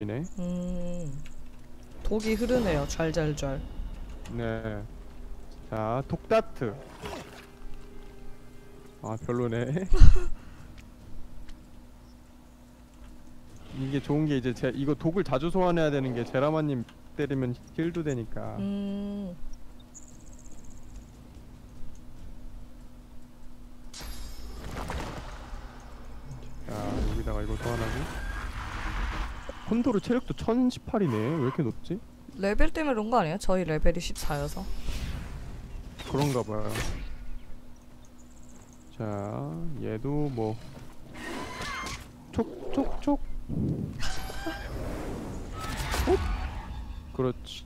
이네. 음. 독이 흐르네요. 잘잘잘. 네. 자, 독다트. 아, 별로네. 이게 좋은 게 이제 제 이거 독을 자주 소환해야 되는 게 제라마님 때리면 힐도 되니까. 음. 자, 여기다가 이거 소환하고. 콘도르 체력도 1018이네. 왜 이렇게 높지? 레벨 때문에 그런 거 아니에요? 저희 레벨이 14여서. 그런가 봐요. 자, 얘도 뭐 촉촉촉. 어? 그렇지.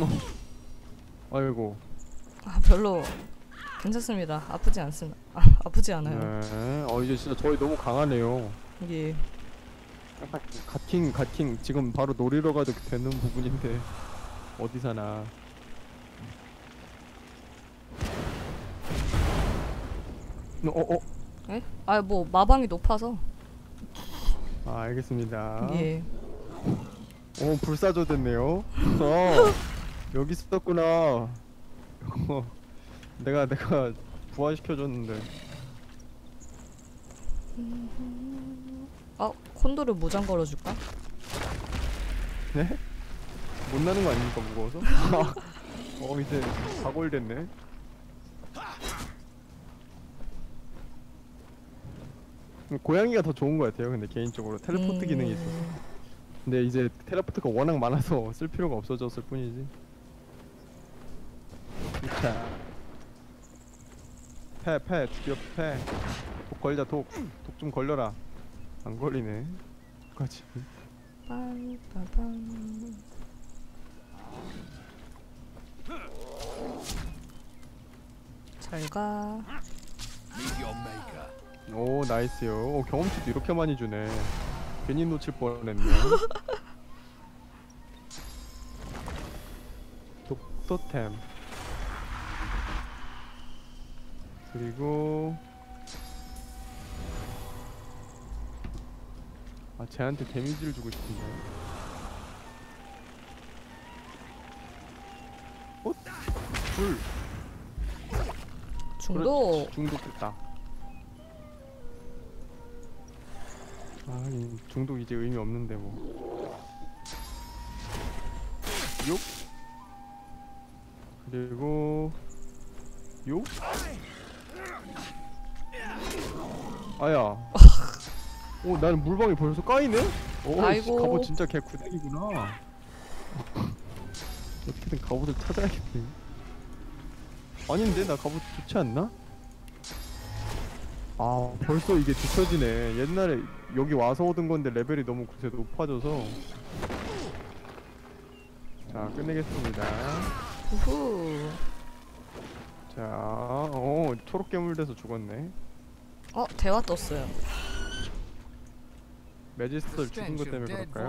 어. 아이고. 아, 별로 괜찮습니다. 아프지 않습니다. 아, 아프지 않아요. 네. 어 이제 진짜 저희 너무 강하네요. 이게 갓킹 갓킹 지금 바로 노리러 가도 되는 부분인데 어디 사나. 어 어. 에? 아, 뭐 마방이 높아서. 아 알겠습니다. 예. 오 불사조 됐네요. 어 여기 있었구나. 어, 내가 내가 부활시켜줬는데. 아, 콘도르 무장 걸어줄까? 네? 못 나는 거 아닙니까 무거워서? 어 이제 가골됐네. 고양이가 더 좋은 것 같아요. 근데 개인적으로 텔레포트 기능이 있어서. 음, 근데 이제 텔레포트가 워낙 많아서 쓸 필요가 없어졌을 뿐이지. 자, 패, 패, 드디어 패. 독 걸자, 독. 독 좀 걸려라. 안 걸리네. 똑같이. 빰빠밤. 잘 가. 오, 나이스요. 오, 경험치도 이렇게 많이 주네. 괜히 놓칠 뻔했네. 독토템. 그리고 아, 쟤한테 데미지를 주고 싶은데. 어? 불. 중독. 그렇지, 중독됐다. 아, 이 중독 이제 의미 없는데 뭐. 욕. 그리고 욕. 아야. 오, 나는 물방이 벌써 까이네? 오, 아이고. 갑옷 진짜 개 구닥이구나. 어떻게든 갑옷을 찾아야겠네. 아닌데 나 갑옷 좋지 않나? 아 벌써 이게 뒤처지네 옛날에 여기 와서 얻은 건데 레벨이 너무 그새 높아져서 자 끝내겠습니다 우후. 자 어 초록 괴물 돼서 죽었네. 어, 대화 떴어요. 매지스터를 죽은 것 때문에 그럴까요?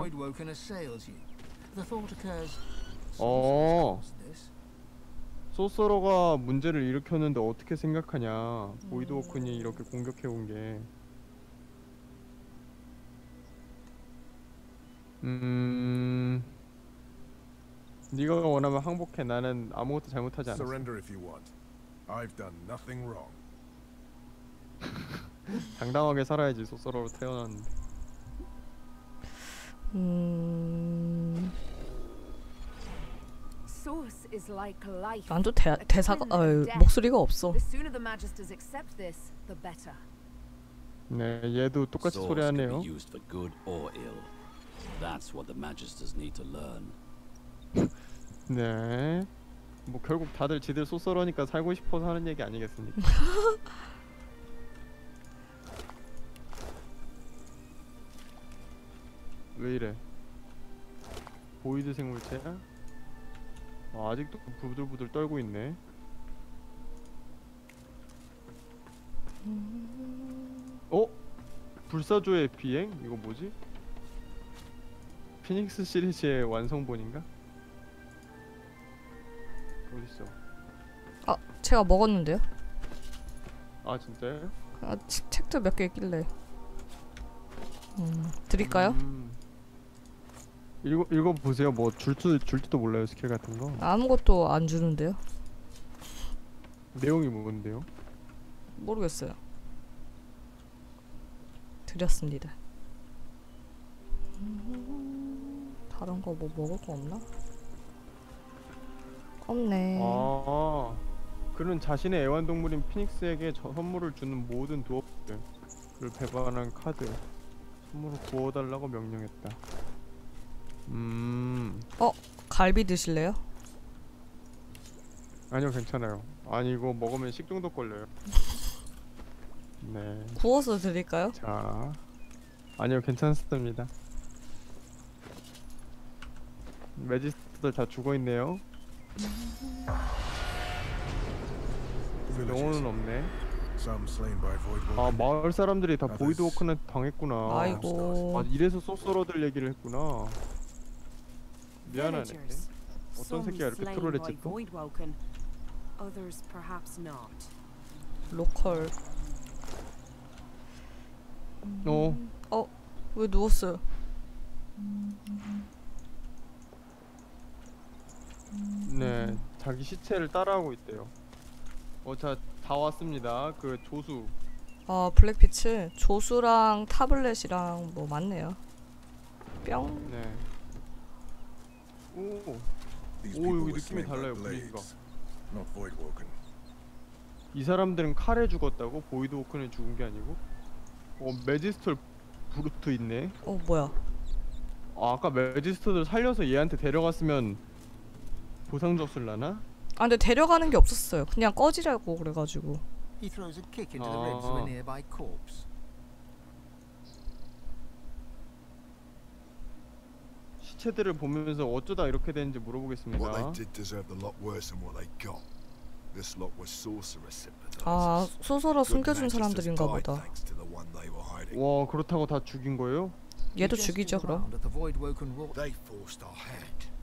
어. 소서러가 문제를 일으켰는데 어떻게 생각하냐? 보이드워크니 이렇게 공격해온 게. 음... 네가 원하면 항복해. 나는 아무것도 잘못하지 않았어 I've done nothing wrong. 당당하게 살아야지 소서러로 태어났는데 음. Source is like life. 난또 대, 대사가 어, 목소리가 없어. The sooner the Magisters accept this, the better. 네 얘도 똑같이 Swords 소리 can 하네요 be used for good or ill. That's what the Magisters need to learn. 네. 뭐 결국 다들 지들 소서러니까 살고 싶어서 하는 얘기 아니겠습니까? 왜 이래? 보이드 생물체야? 아, 아직도 부들부들 떨고 있네. 어? 불사조의 비행? 이거 뭐지? 피닉스 시리즈의 완성본인가? 어딨어? 아, 제가 먹었는데요? 아 진짜요? 아, 치- 책도 몇 개 있길래. 음, 드릴까요? 음. 읽어 읽어 보세요. 뭐 줄줄 줄지도 몰라요 스킬 같은 거. 아무것도 안 주는데요. 내용이 뭔데요? 모르겠어요. 드렸습니다. 다른 거 뭐 먹을 거 없나? 없네. 아 그는 자신의 애완동물인 피닉스에게 저 선물을 주는 모든 두업들을 배반한 카드 선물을 구워달라고 명령했다. 음 갈비 드실래요? 아니요 괜찮아요. 아니 이거 먹으면 식중독 걸려요. 네. 구워서 드릴까요? 자 아니요 괜찮습니다. 매지스트들 다 죽어 있네요. 영혼은 없네. 아. 마을 사람들이 다. 보이드 워크는 당했구나. 아이고. 아 이래서 소서러들 얘기를 했구나. 미안하네. 어떤 새끼가 이렇게 트롤했지 또? 로컬. 어왜 누웠어요? 네, 자기 시체를 따라하고 있대요. 어, 자, 다 왔습니다. 그 조수. 아 블랙피츠 조수랑 타블렛이랑 뭐 많네요. 뿅. 네. 오, 오, 여기 느낌이 달라요, 분위기가. 이 사람들은 칼에 죽었다고? 보이드 오크는 죽은 게 아니고? 어, 매지스톨 브루트 있네. 어 뭐야? 아, 아까 매지스톨을 살려서 얘한테 데려갔으면 보상 줬을라나? 아 근데 데려가는 게 없었어요. 그냥 꺼지라고 그래가지고. He throws a kick into the ribs of Ah. a nearby corpse. 시체들을 보면서 어쩌다 이렇게 되는지 물어보겠습니다. they did deserved a lot worse than what they got. This lot was sorcerer sympathizers. 아 소설어 숨겨준 사람들인가 보다. 와, 그렇다고 다 죽인 거예요? 얘도 죽이죠 그럼. They forced our hand.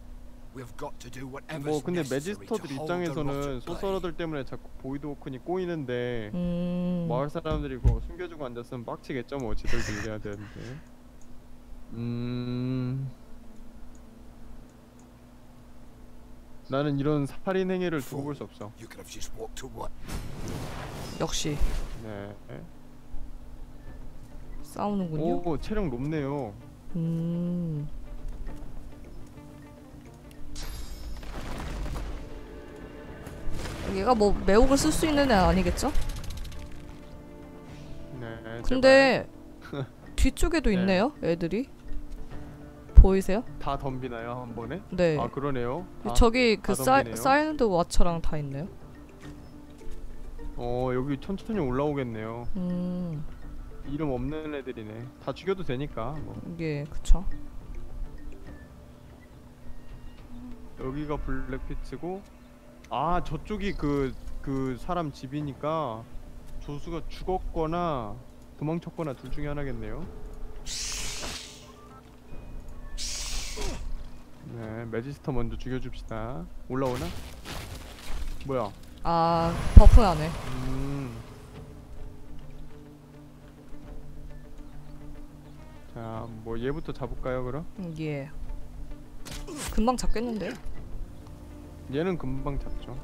뭐 근데 매지스터들 입장에서는. 소서러들 때문에 자꾸 보이드 오크니 꼬이는데 음. 마을 사람들이 그거 숨겨주고 앉았으면 빡치겠죠 뭐 지들 들려야 되는데 음 나는 이런 살인 행위를 두고 볼 수 없어? 역시 네 싸우는군요. 오 체력 높네요 음. 얘가 뭐 매혹을 쓸 수 있는 애 아니겠죠? 네 근데 뒤쪽에도 네. 있네요, 애들이. 보이세요? 다 덤비나요 한 번에? 네. 아 그러네요 다- 저기 그다 사이, 덤비네요. 사이렌드 와처랑 다 있네요. 어 여기 천천히 올라오겠네요 음, 이름 없는 애들이네 다 죽여도 되니까 뭐 이게 그쵸. 여기가 블랙피츠고 아 저쪽이 그 그 사람 집이니까 조수가 죽었거나 도망쳤거나 둘 중에 하나겠네요. 네, 매지스터 먼저 죽여줍시다. 올라오나? 뭐야? 아, 버프하네. 음. 자, 뭐 얘부터 잡을까요, 그럼? 음, 예. 금방 잡겠는데요? 얘는 금방 잡죠.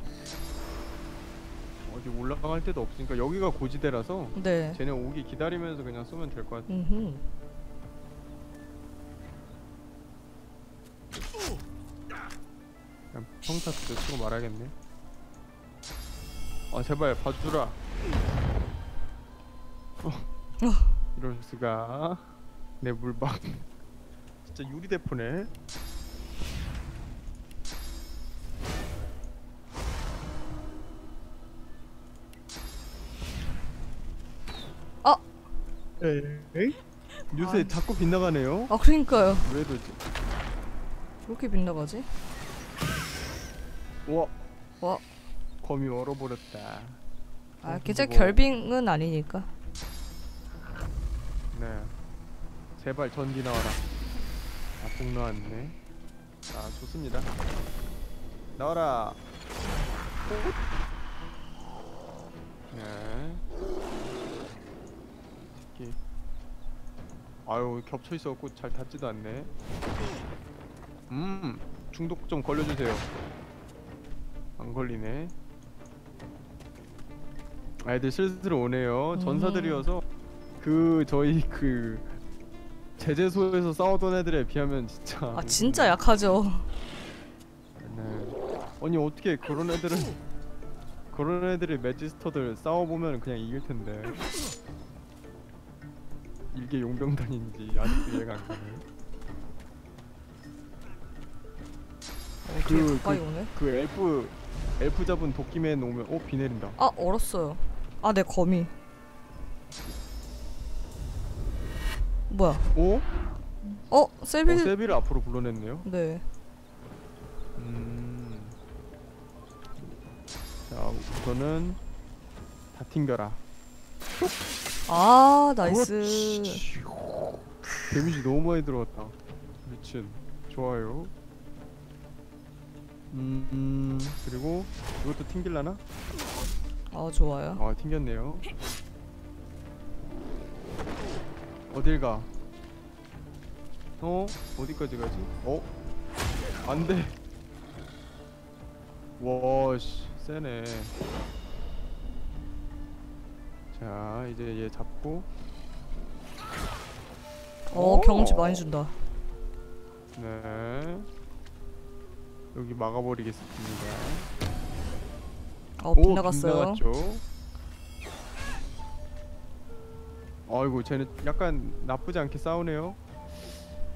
어디 올라갈 데도 없으니까 여기가 고지대라서 네. 쟤네 오기 기다리면서 그냥 쏘면 될 것 같아. 음흠. 그냥 평타 치고 말아야겠네. 아 제발 봐주라. 어. 이럴 수가. 내 물방. 진짜 유리 대포네. 에이? 요새 아. 자꾸 빗나가네요. 아, 그러니까요. 왜 그러지? 그렇게 빗나가지? 와. 와. 검이 얼어버렸다. 아, 어, 근데 뭐- 결빙은 아니니까. 네. 제발 전기 나와라. 아, 복 나왔네. 자, 좋습니다. 나와라. 네. 특히. 아유 겹쳐 있어갖고 잘 닿지도 않네. 음 중독 좀 걸려주세요. 안 걸리네. 아, 애들 슬슬 오네요. 음. 전사들이어서 그 저희 그 제재소에서 싸우던 애들에 비하면 진짜. 아 진짜 약하죠. 네. 아니 어떻게 그런 애들은 그런 애들이 매지스터들 싸워보면 그냥 이길 텐데. 이게 용병단인지 아직도 이해가 안 가네. 어, 뒤에 그- 가까이 오네. 그 엘프 엘프 잡은 도끼맨 오면 어 비 내린다. 아 얼었어요. 아 내 거미. 뭐야? 오? 어 어, 세빌. 세비를 앞으로 불러냈네요. 네. 음. 자 우선은 다 튕겨라. 아 나이스. 그렇지. 데미지 너무 많이 들어갔다. 미친. 좋아요. 음, 음 그리고 이것도 튕길라나? 아 좋아요. 아 튕겼네요. 어딜 가? 어? 어디까지 가지? 어? 안 돼. 와, 씨, 세네. 자, 이제 얘 잡고. 어 오. 경험치 많이 준다. 네. 여기 막아버리겠습니다. 어 오, 빗나갔어요. 아이고, 쟤는 약간 나쁘지 않게 싸우네요.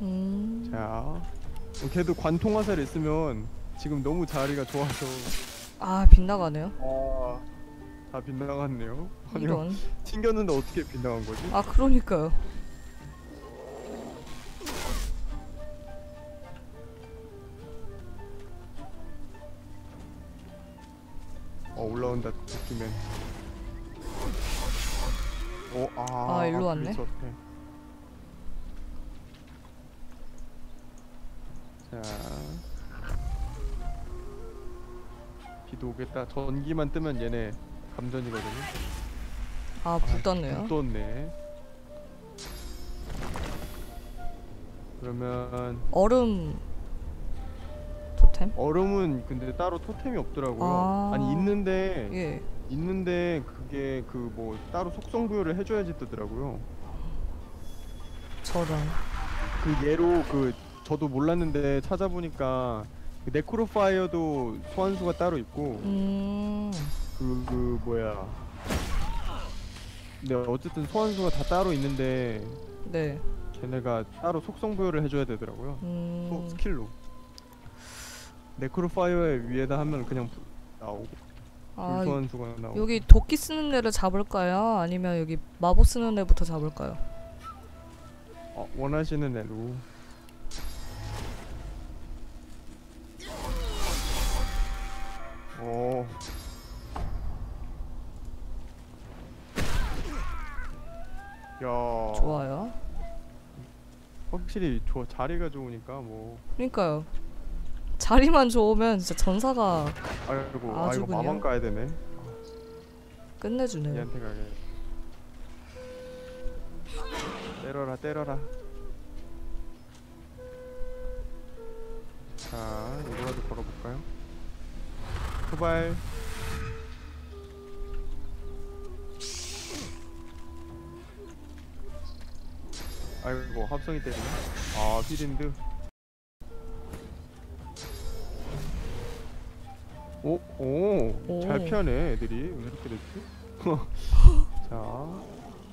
음. 자, 어, 걔도 관통 화살 있으면 지금 너무 자리가 좋아서 아 빗나가네요. 아, 다 빗나갔네요. 아니요, 이런. 튕겼는데 어떻게 빗나간 거지? 아 그러니까요. 어 올라온다 느낌엔. 어, 아, 아, 일로 아, 왔네. 앞에. 자, 비도 오겠다. 전기만 뜨면 얘네 감전이거든요. 아 불 떴네요. 또 떴네. 그러면 얼음 토템? 얼음은 근데 따로 토템이 없더라고요. 아. 아... 니 있는데 예. 있는데 그게 그 뭐 따로 속성 부여를 해줘야지 뜨더라고요. 저런. 그 예로 그 저도 몰랐는데 찾아보니까 그 네크로파이어도 소환수가 따로 있고 음. 그, 그 뭐야. 근데 어쨌든 소환수가 다 따로 있는데 네. 걔네가 따로 속성 부여를 해줘야 되더라고요. 소, 음. 스킬로. 네크로파이어의 위에다 하면 그냥 부- 나오고 아 불소환 수가 나오고. 여기 도끼 쓰는 애를 잡을까요? 아니면 여기 마법 쓰는 애부터 잡을까요? 어, 원하시는 애로. 오. 야. 좋아요. 확실히 좋아 자리가 좋으니까 뭐 그러니까요. 자리만 좋으면 진짜 전사가 아이고 아주 아이고 그냥. 까야 되네. 끝내주네요. 얘한테 가게. 때려라 때려라. 자 이거라도 걸어볼까요? 후발. 아이고 합성이 때리네. 아 휘린드. 오, 오, 오. 잘 피하네 애들이 왜 이렇게 됐지? 자,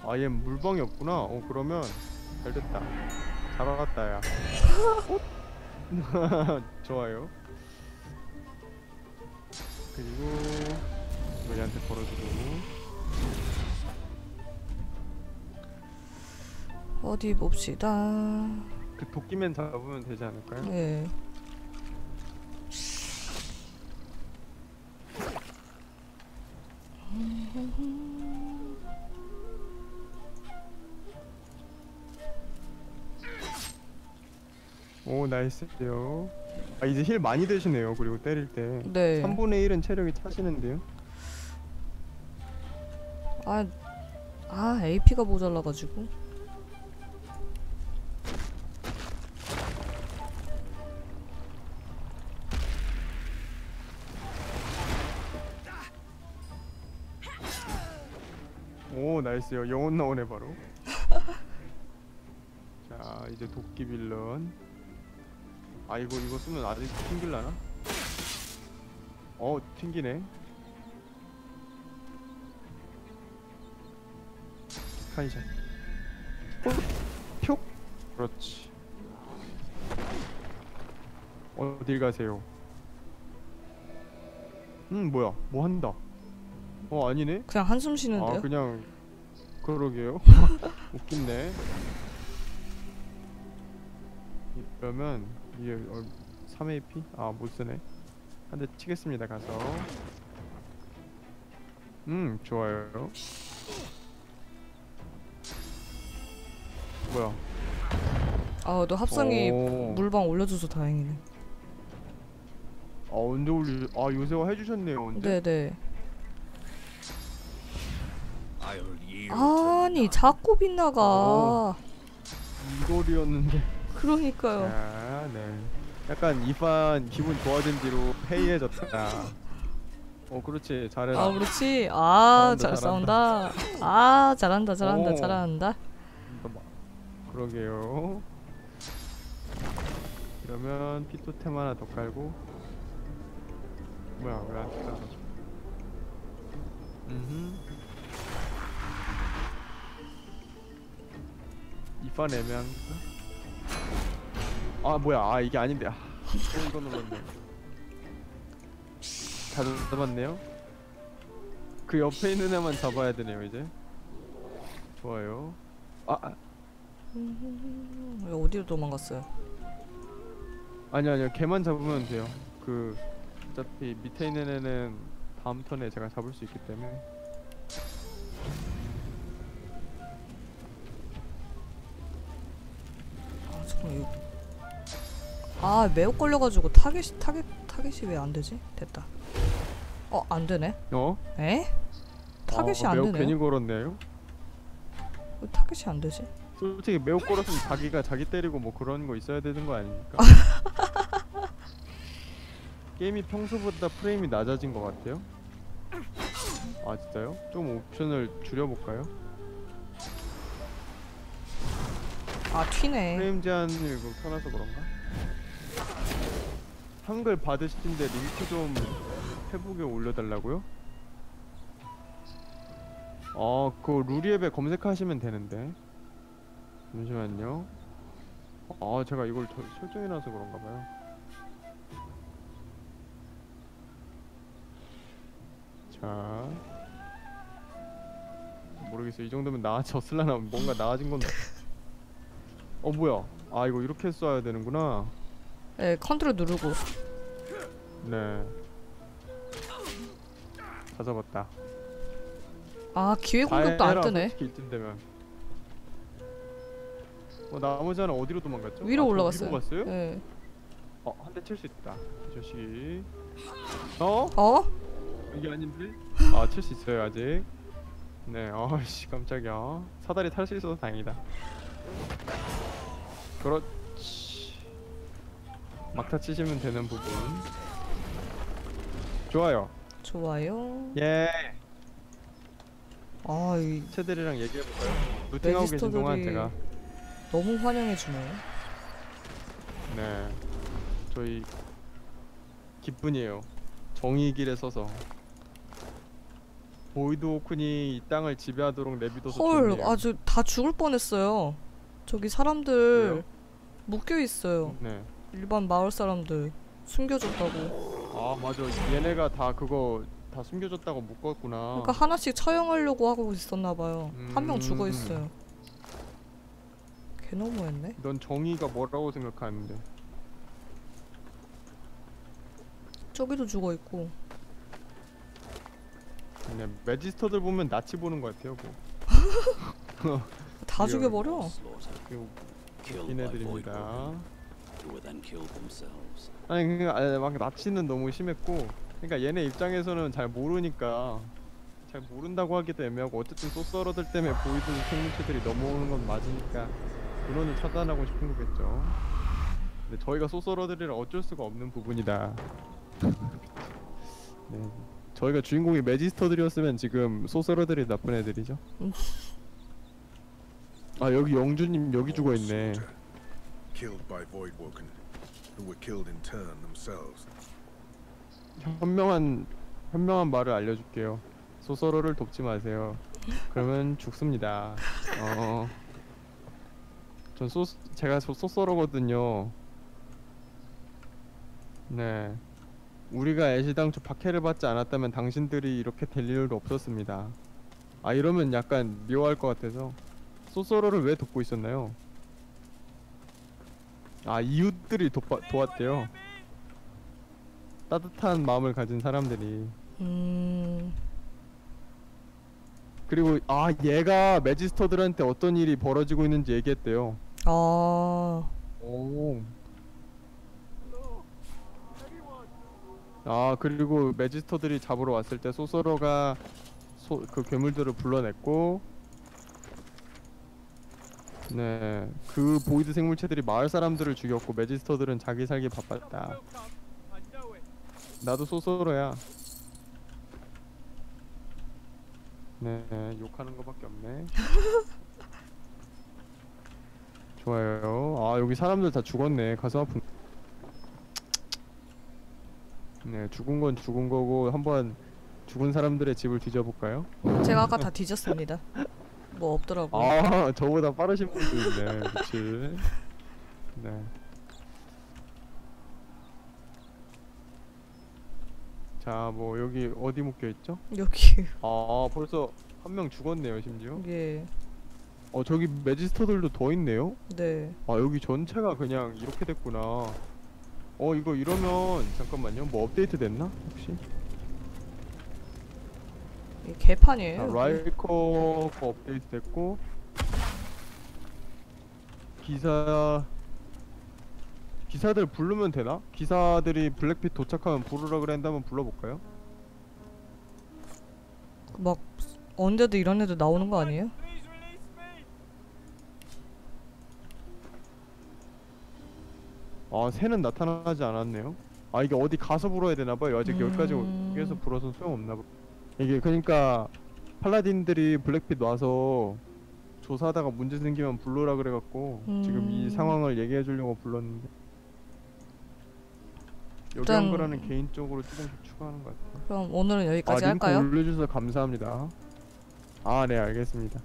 아얘 물방이 없구나. 어 그러면 잘 됐다. 잘 알았다 야. 좋아요. 그리고 얘한테 걸어주고. 어디 봅시다. 그 도끼맨 잡으면 되지 않을까요? 예. 오 나이스요. 아 이제 힐 많이 되시네요. 그리고 때릴 때 네. 3분의 1은 체력이 차시는데요. 아, 아 AP가 모자라가지고. 나이스요. 영혼 나오네 바로. 자 이제 도끼 빌런. 아 이거 이거 쓰면 아직 튕길라나? 어 튕기네. 스카이샷 표? 그렇지. 어딜 가세요? 음 뭐야? 뭐 한다. 어 아니네? 그냥 한숨 쉬는데요? 아 그냥 그러게요 웃긴데 그러면 이게 어, 3AP? 아 못쓰네 한 대 치겠습니다 가서 음 좋아요 뭐야 아, 너 합성이 오. 물방 올려줘서 다행이네. 아 언제 올리 아 요새와 해주셨네요 언제 네네. 아니 자꾸 빗나가. 오. 이돌이었는데 그러니까요. 아, 네. 약간 이판 기분 좋아진 뒤로 해이해졌다. 어, 그렇지. 잘해라. 아 그렇지. 아 잘 싸운다. 아 잘한다 잘한다 오. 잘한다. 그러게요. 그러면 피토템 하나 더 깔고. 뭐야, 왜안 깔아? 음. 이판 애매한가? 아 뭐야. 아 이게 아닌데. 아 또 이거 눌렀네. 다 잡았네요. 그 옆에 있는 애만 잡아야 되네요 이제. 좋아요. 아, 아. 음, 어디로 도망갔어요? 아니 아니요. 걔만 잡으면 돼요. 그 어차피 밑에 있는 애는 다음 턴에 제가 잡을 수 있기 때문에 아 이거. 아 매우 걸려가지고 타겟이 타겟 타겟이 왜 안 되지? 됐다. 어 안 되네. 어? 에? 타겟이 아, 안 되네요. 괜히 걸었네요 왜 타겟이 안 되지? 솔직히 매우 걸었으면 자기가 자기 때리고 뭐 그런 거 있어야 되는 거 아닙니까? 게임이 평소보다 프레임이 낮아진 것 같아요. 아 진짜요? 좀 옵션을 줄여볼까요? 아 튀네. 프레임 제한을 이거 켜놔서 그런가? 한글 받으시는데 링크 좀 페북에 올려달라고요? 아, 그 루리앱에 검색하시면 되는데. 잠시만요. 아, 제가 이걸 저, 설정해놔서 그런가 봐요. 자, 모르겠어요. 이 정도면 나아졌을라나 뭔가 나아진 건데. 어 뭐야? 아 이거 이렇게 쏴야 되는구나. 네 컨트롤 누르고. 네. 다 잡았다. 아 기회 공격도 안 뜨네. 이쯤 되면. 어 나머지 하나 어디로 도망갔죠? 위로 아, 저 올라갔어요. 위로 갔어요? 네. 어 한 대 칠 수 있다. 이 자식이. 어? 어? 이게 아닌데? 아 칠 수 있어요 아직. 네. 어씨 깜짝이야. 사다리 탈 수 있어서 다행이다. 그렇지. 막타 치시면 되는 부분. 좋아요. 좋아요. 예. 아 이, 체들이랑 얘기해볼까요? 루팅하고 계신 동안 제가 너무 환영해 주네. 네 저희 기쁜이에요 정의 길에 서서 보이드 오쿤이 이 땅을 지배하도록 내비둬서 헐 좋네요. 아주 다 죽을 뻔했어요. 저기 사람들 왜요? 묶여 있어요. 네. 일반 마을 사람들 숨겨줬다고. 아 맞아 얘네가 다 그거 다 숨겨졌다고 묶었구나 그러니까 하나씩 처형하려고 하고 있었나 봐요. 한명 죽어 음. 있어요. 개 너무했네. 넌 정의가 뭐라고 생각하는데 저기도 죽어 있고. 네, 매지스터들 보면 낯이 보는 것 같아요 뭐. 다 죽여버려. Themselves. 아니 그러니까 막 납치는 너무 심했고 그러니까 얘네 입장에서는 잘 모르니까 잘 모른다고 하기도 애매하고 어쨌든 소서러들 때문에 보이드 생물체들이 넘어오는 건 맞으니까 근원을 차단하고 싶은 거겠죠. 근데 저희가 소서러들이라 어쩔 수가 없는 부분이다. 네. 저희가 주인공이 매지스터들이었으면 지금 소서러들이 나쁜 애들이죠. 음. 아 여기 영주님 여기 죽어 있네. Killed by Voidwoken, who were killed in turn themselves. 현명한 현명한 말을 알려줄게요. 소서러를 돕지 마세요. 그러면 죽습니다. 어. 전 소, 제가 소, 소서러거든요. 네. 우리가 애시당초 박해를 받지 않았다면 당신들이 이렇게 될 일도 없었습니다. 아 이러면 약간 미워할 것 같아서 소서러를 왜 돕고 있었나요? 아 이웃들이 돕아, 도왔대요. 따뜻한 마음을 가진 사람들이 음. 그리고 아 얘가 매지스터들한테 어떤 일이 벌어지고 있는지 얘기했대요. 아. 오. 아 그리고 매지스터들이 잡으러 왔을 때 소서러가 소, 그 괴물들을 불러냈고 네 그 보이드 생물체들이 마을 사람들을 죽였고 매지스터들은 자기 살기 바빴다. 나도 소서러야. 네 욕하는 거밖에 없네. 좋아요. 아 여기 사람들 다 죽었네. 가슴 아픈. 네 죽은 건 죽은 거고 한번 죽은 사람들의 집을 뒤져볼까요? 제가 아까 다 뒤졌습니다. 뭐 없더라고. 아 저보다 빠르신 분도 있네 그치 네 자, 뭐 여기 어디 묶여 있죠? 여기. 아, 벌써 한 명 죽었네요, 심지어. 예. 어, 저기 매지스터들도 더 있네요. 네. 아, 여기 전체가 그냥 이렇게 됐구나. 어, 이거 이러면 잠깐만요. 뭐 업데이트 됐나? 혹시? 이게 개판이에요. 자, 여기. 라이커 거 업데이트 됐고 기사 기사들 부르면 되나? 기사들이 블랙핏 도착하면 부르라 그래 한다면 불러볼까요? 막 언제도 이런 애들 나오는 거 아니에요? 아 새는 나타나지 않았네요. 아 이게 어디 가서 불어야 되나봐요. 아직 여기까지 음. 여기서 불어서 소용없나봐. 이게 그러니까 팔라딘들이 블랙핏 와서 조사하다가 문제 생기면 불러라 그래갖고 지금 이 음. 상황을 얘기해 주려고 불렀는데 여기 한 거라는 개인적으로 조금씩 추가하는 것 같아요. 그럼 오늘은 아 여기까지 링크 할까요? 올려주셔서 감사합니다. 아 네 알겠습니다.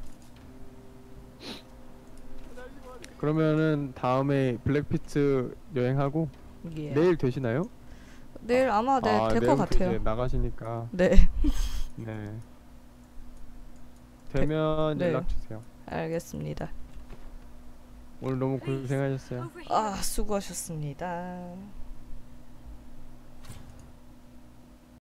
그러면은 다음에 블랙피트 여행하고 예. 내일 되시나요? 내일 아마 네, 아, 될것 내일부터 이제 같아요. 나가시니까 네. 네. 되면 네. 연락 주세요. 알겠습니다. 오늘 너무 고생하셨어요. 아, 수고하셨습니다.